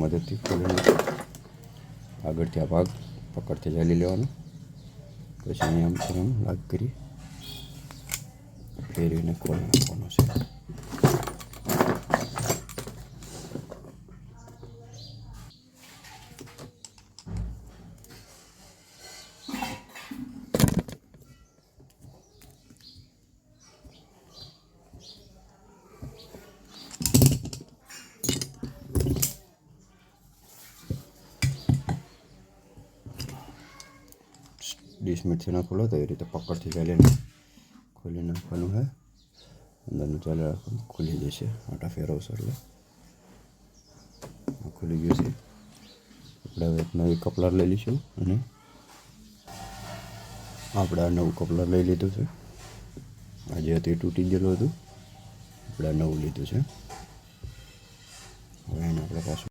મદદથી ખોલીને આગળથી આ ભાગ પકડથી જાળી લેવાનો. પછી અહીંયા આમ લાગ કરી ફેરવીને ખોલી નાખવાનો છે. ડિસમિટથી ના ખોલો તો એ રીતે પકડથી ચાલીને ખોલી નાખવાનું હે અંદરનું ચાલી રાખવાનું ખુલી જશે આટા ફેરવશો એટલે ખુલી ગયું છે આપણે હવે નવી કપલર લઈ લઈશું અને આપણે નવું કપલર લઈ લીધું છે આજે એ તૂટી ગયેલું હતું આપણે નવું લીધું છે હવે એને આપણે પાછું